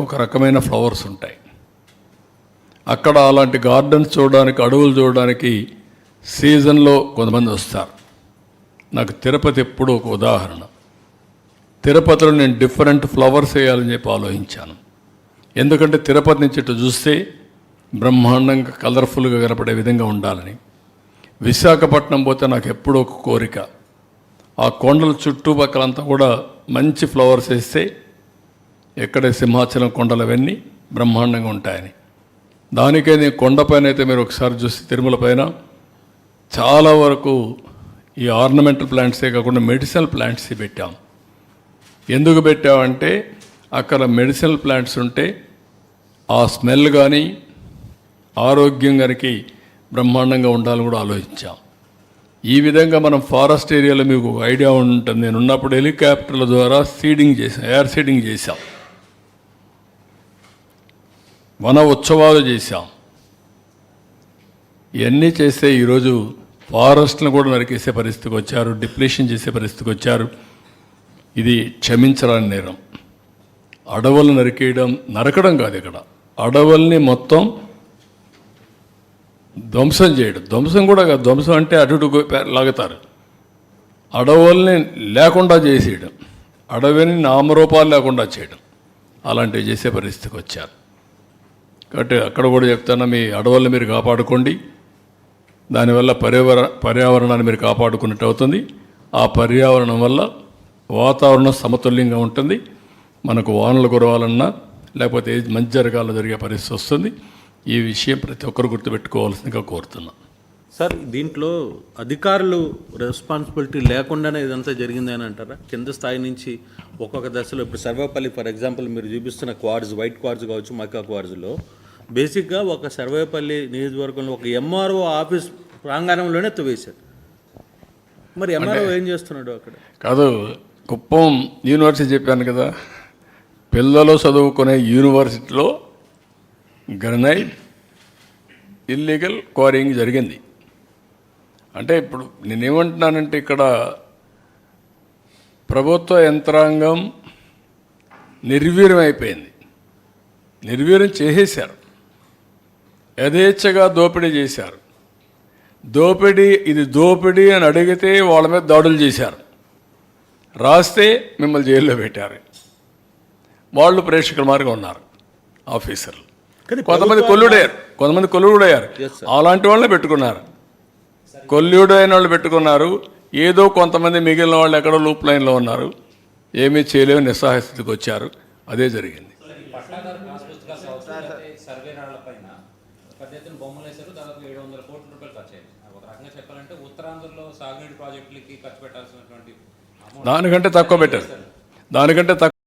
ఒక రకమైన ఫ్లవర్స్ ఉంటాయి. అక్కడ అలాంటి గార్డెన్స్ చూడడానికి అడవులు చూడడానికి సీజన్లో కొంతమంది వస్తారు. నాకు తిరుపతి ఎప్పుడు ఒక ఉదాహరణ. తిరుపతిలో నేను డిఫరెంట్ ఫ్లవర్స్ వేయాలని చెప్పి ఆలోచించాను. ఎందుకంటే తిరుపతి నుంచి ఇటు చూస్తే బ్రహ్మాండంగా కలర్ఫుల్గా కనపడే విధంగా ఉండాలని. విశాఖపట్నం పోతే నాకు ఎప్పుడో ఒక కోరిక. ఆ కొండల చుట్టుపక్కలంతా కూడా మంచి ఫ్లవర్స్ వేస్తే ఎక్కడ సింహాచలం కొండలు అవన్నీ బ్రహ్మాండంగా ఉంటాయని. దానికే నేను కొండపైన అయితే మీరు ఒకసారి చూస్తే తిరుమల పైన చాలా వరకు ఈ ఆర్నమెంటల్ ప్లాంట్సే కాకుండా మెడిసినల్ ప్లాంట్స్ పెట్టాం. ఎందుకు పెట్టామంటే అక్కడ మెడిసినల్ ప్లాంట్స్ ఉంటే ఆ స్మెల్ కానీ ఆరోగ్యం గారికి బ్రహ్మాండంగా ఉండాలని కూడా ఆలోచించాం. ఈ విధంగా మనం ఫారెస్ట్ ఏరియాలో మీకు ఒక ఐడియా ఉంటుంది. నేను ఉన్నప్పుడు హెలికాప్టర్ల ద్వారా సీడింగ్ చేసాం ఎయిర్ సీడింగ్ చేశాం. వన ఉత్సవాలు చేశాం. ఇవన్నీ చేస్తే ఈరోజు ఫారెస్ట్ను కూడా నరికేసే పరిస్థితికి వచ్చారు డిప్లేషన్ చేసే పరిస్థితికి వచ్చారు. ఇది క్షమించరాని నేరం. అడవులు నరికేయడం నరకడం కాదు ఇక్కడ. అడవుల్ని మొత్తం ధ్వంసం చేయడం. ధ్వంసం కూడా కాదు ధ్వంసం అంటే అటు ఇటు లాగుతారు. అడవుల్ని లేకుండా చేసేయడం. అడవిని నామరూపాలు లేకుండా చేయడం. అలాంటివి చేసే పరిస్థితికి వచ్చారు. కాబట్టి అక్కడ కూడా చెప్తాను మీ అడవుల్ని మీరు కాపాడుకోండి. దానివల్ల పర్యావరణ పర్యావరణాన్ని మీరు కాపాడుకున్నట్టు అవుతుంది. ఆ పర్యావరణం వల్ల వాతావరణం సమతుల్యంగా ఉంటుంది. మనకు వానలు కురవాలన్నా లేకపోతే ఏది మంచి జరగాలో జరిగే పరిస్థితి వస్తుంది. ఈ విషయం ప్రతి ఒక్కరు గుర్తుపెట్టుకోవాల్సిందిగా కోరుతున్నాను సార్ దీంట్లో అధికారులు రెస్పాన్సిబిలిటీ లేకుండానే ఇదంతా జరిగింది అని అంటారా? కింద స్థాయి నుంచి ఒక్కొక్క దశలో ఇప్పుడు సర్వేపల్లి ఫర్ ఎగ్జాంపుల్ మీరు చూపిస్తున్న క్వార్డ్స్ వైట్ క్వార్డ్స్ కావచ్చు మక్కా క్వార్డ్స్లో బేసిక్గా ఒక సర్వేపల్లి నియోజకవర్గంలో ఒక ఎంఆర్ఓ ఆఫీస్ ప్రాంగణంలోనే తవ్వేశారు. మరి ఎంఆర్ఓ ఏం చేస్తున్నాడు అక్కడ? కాదు కుప్పం యూనివర్సిటీ చెప్పాను కదా పిల్లలు చదువుకునే యూనివర్సిటీలో గ్రనైట్ ఇల్లీగల్ క్వారింగ్ జరిగింది. అంటే ఇప్పుడు నేనేమంటున్నానంటే ఇక్కడ ప్రభుత్వ యంత్రాంగం నిర్వీర్యం అయిపోయింది నిర్వీర్యం చేసేశారు. యథేచ్ఛగా దోపిడీ చేశారు. దోపిడీ ఇది దోపిడీ అని అడిగితే వాళ్ళ మీద దాడులు చేశారు. రాస్తే మిమ్మల్ని జైల్లో పెట్టారు. వాళ్ళు ప్రేక్షకుల మార్గం ఉన్నారు ఆఫీసర్లు. కొంతమంది కొల్లుడయ్యారు. కొంతమంది కొల్లుడయ్యారు. అలాంటి వాళ్ళని పెట్టుకున్నారు. కొల్లుడు అయిన వాళ్ళు పెట్టుకున్నారు. ఏదో కొంతమంది మిగిలిన వాళ్ళు ఎక్కడో లూప్ లైన్లో ఉన్నారు. ఏమీ చేయలేని నిస్సహాయ స్థితికి వచ్చారు. అదే జరిగింది. దానికంటే తక్కువ పెట్టారు. దానికంటే తక్కువ